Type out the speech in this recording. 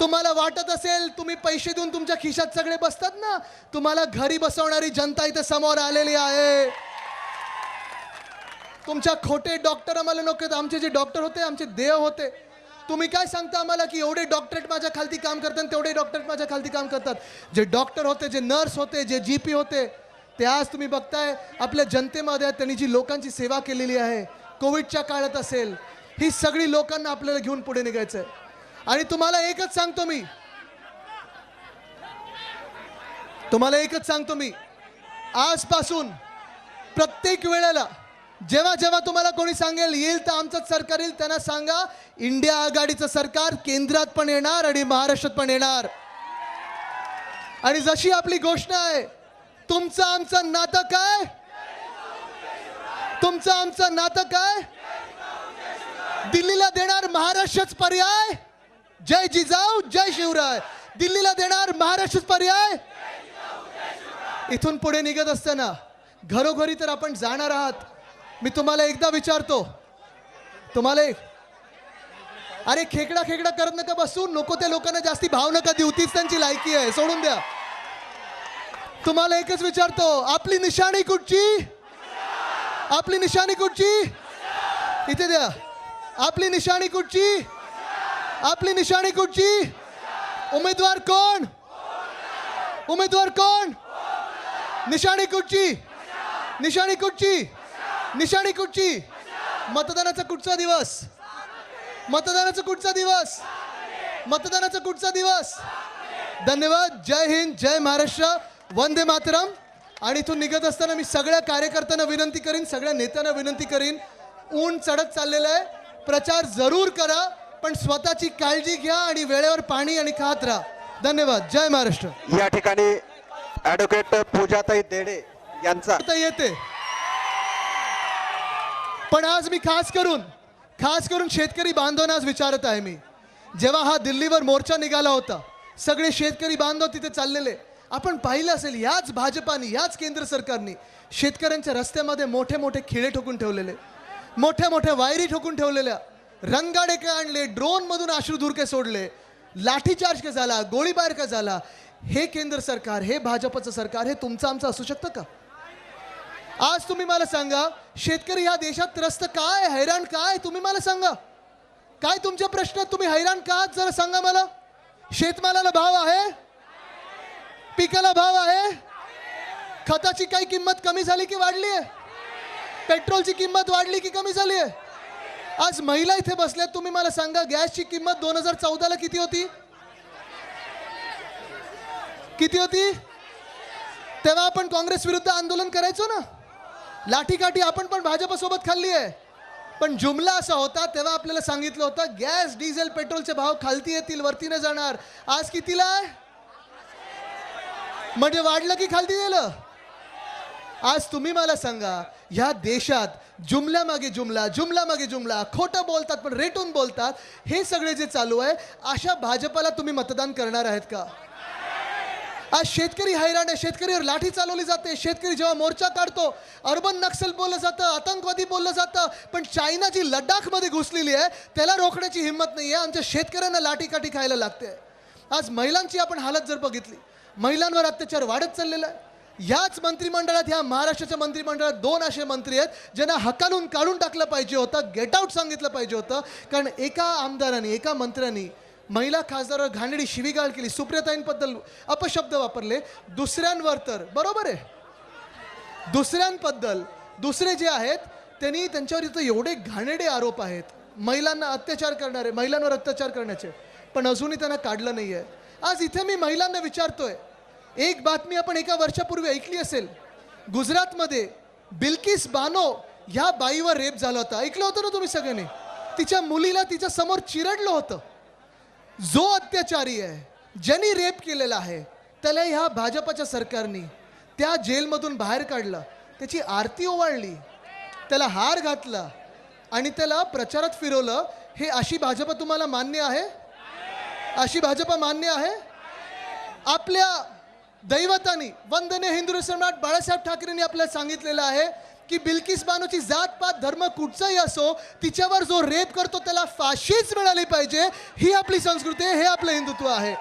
तुम्हाला वाटत असेल तुम्ही पैसे देऊन तुमच्या खिशात सगळे बसतात ना? तुम्हाला घरी बसवणारी जनता इथे समोर आलेली आहे. तुमच्या खोटे डॉक्टर आम्हाला नको आमचे जे डॉक्टर होते आमचे देव होते. तुम्ही काय सांगता आम्हाला की एवढे डॉक्टरेट माझ्या खालती काम करतात तेवढे डॉक्टरेट माझ्या खालती काम करतात? जे डॉक्टर होते जे नर्स होते जे जी पी होते ते आज तुम्ही बघताय आपल्या जनतेमध्ये त्यांनी जी लोकांची सेवा केलेली आहे कोविडच्या काळात असेल ही सगळी लोकांना आपल्याला घेऊन पुढे निघायचं आहे आणि तुम्हाला एकच सांगतो मी. तुम्हाला एकच सांगतो मी. आजपासून प्रत्येक वेळेला जेव्हा जेव्हा तुम्हाला कोणी सांगेल येईल तर आमचंच सरकार येईल त्यांना सांगा इंडिया आघाडीचं सरकार केंद्रात पण येणार आणि महाराष्ट्रात पण येणार. आणि जशी आपली घोषणा आहे तुमचं आमचं नातं काय? तुमचं आमचं नातं काय? दिल्लीला देणार महाराष्ट्रच पर्याय? जय जिजाऊ जय शिवराय. दिल्लीला देणार महाराष्ट्र पर्याय? इथून पुढे निघत असताना घरोघरी तर आपण जाणार आहात. मी तुम्हाला एकदा विचारतो. तुम्हाला एक अरे खेकडा खेकडा करत नका बसू. नको त्या लोकांना जास्ती भाव नका देऊ. तीच त्यांची लायकी आहे. सोडून द्या. तुम्हाला एकच विचारतो. आपली निशाणी कुठची? आपली निशाणी कुठची? इथे द्या. आपली निशाणी कुठची? आपली निशाणी कुठची? उमेदवार कोण? उमेदवार कोण? निशाणी कुठची? निशाणी कुठची? निशाणी कुठची? मतदानाचा कुठचा दिवस? मतदानाचा कुठचा दिवस? मतदानाचा कुठचा दिवस? धन्यवाद. जय हिंद जय महाराष्ट्र. वंदे मातरम. आणि इथून निघत असताना मी सगळ्या कार्यकर्त्यांना विनंती करीन सगळ्या नेत्यांना विनंती करीन. ऊन चढत चाललेलं आहे. प्रचार जरूर करा. पण स्वतःची काळजी घ्या आणि वेळेवर पाणी आणि खात राहा. धन्यवाद. जय महाराष्ट्र. या ठिकाणी ऍडव्होकेट पूजाताई देडे यांचा येते. पण आज मी खास करून खास करून शेतकरी बांधवांना आज विचारत आहे मी. जेव्हा हा दिल्लीवर मोर्चा निघाला होता सगळे शेतकरी बांधव तिथे चाललेले. आपण पाहिलं असेल याच भाजपाने याच केंद्र सरकारने शेतकऱ्यांच्या रस्त्यामध्ये मोठे मोठे खिळे ठोकून ठेवलेले. मोठ्या मोठ्या वायरी ठोकून ठेवलेल्या. रंगाडे काय आणले ड्रोनमधून मधून धुरके सोडले लाठीचार्ज का झाला गोळीबार का झाला? हे केंद्र सरकार हे भाजपचं सरकार हे तुमचं आमचं असू शकतं का? आज तुम्ही मला सांगा शेतकरी ह्या देशात त्रस्त काय हैराण काय तुम्ही मला सांगा. काय तुमचे प्रश्न तुम्ही हैराण का जरा सांगा मला. शेतमालाला भाव आहे? पिकाला भाव आहे? खताची काही किंमत कमी झाली की वाढली आहे? पेट्रोलची किंमत वाढली की कमी झाली आहे? आज महिला इथे बसल्यात तुम्ही मला सांगा गॅसची किंमत दोन हजार चौदाला किती होती? किती होती? तेव्हा आपण काँग्रेस विरुद्ध आंदोलन करायचो ना? लाठीकाठी आपण पण भाजपसोबत खाल्ली आहे. पण जुमला असा होता तेव्हा आपल्याला सांगितलं होतं गॅस डिझेल पेट्रोलचे भाव खालती येतील वरती नाही जाणार. आज कितीला आहे? म्हणजे वाढलं की खालती गेलं? आज तुम्ही मला सांगा ह्या देशात जुमल्या मागे जुमला जुमला मागे जुमला खोटं बोलतात पण रेटून बोलतात हे सगळे जे चालू आहे अशा भाजपाला तुम्ही मतदान करणार आहेत का? आज शेतकरी हैराण आहे शेतकरीवर लाठी चालवली जाते शेतकरी जेव्हा मोर्चा काढतो अर्बन नक्सल बोललं जातं आतंकवादी बोललं जातं पण चायना जी लडाखमध्ये घुसलेली आहे त्याला रोखण्याची हिंमत नाही आहे आमच्या शेतकऱ्यांना लाठीकाठी खायला लागते. आज महिलांची आपण हालत जर बघितली महिलांवर अत्याचार वाढत चाललेला आहे. ह्याच मंत्रिमंडळात ह्या महाराष्ट्राच्या मंत्रिमंडळात दोन असे मंत्री आहेत ज्यांना हकालून काढून टाकलं पाहिजे होतं गेट आऊट सांगितलं पाहिजे होतं. कारण एका आमदाराने एका मंत्र्यांनी महिला खासदारावर घाणेरडी शिवीगाळ केली सुप्रियताईंबद्दल अपशब्द वापरले. दुसऱ्यांवर तर बरोबर आहे? दुसऱ्यांबद्दल दुसरे जे आहेत त्यांनी त्यांच्यावर इथं एवढे घाणेरडे आरोप आहेत. महिलांना अत्याचार करणारे महिलांवर अत्याचार करण्याचे. पण अजूनही त्यांना काढलं नाही आहे आज इथे मी महिलांना विचारतोय एक बातमी आपण एका वर्षापूर्वी ऐकली असेल. गुजरातमध्ये बिल्किस बानो ह्या बाईवर रेप झाला होता. ऐकलं होतं ना तुम्ही सगळ्यांनी? तिच्या मुलीला तिच्या समोर चिरडलं होतं. जो अत्याचारी आहे ज्यांनी रेप केलेला आहे त्याला ह्या भाजपाच्या सरकारने त्या जेलमधून बाहेर काढलं. त्याची आरती ओवाळली त्याला हार घातला आणि त्याला प्रचारात फिरवलं. हे अशी भाजपा तुम्हाला मान्य आहे? अशी भाजपा मान्य आहे? आपल्या दैवतानी वंदने हिंदू सम्राट बाळासाहेब ठाकरेंनी आपल्याला सांगितलेलं आहे की बिल्किस बानोची जात पात धर्म कुठचाही असो तिच्यावर जो रेप करतो त्याला फाशीच मिळाली पाहिजे ही आपली संस्कृती आहे हे आपलं हिंदुत्व आहे.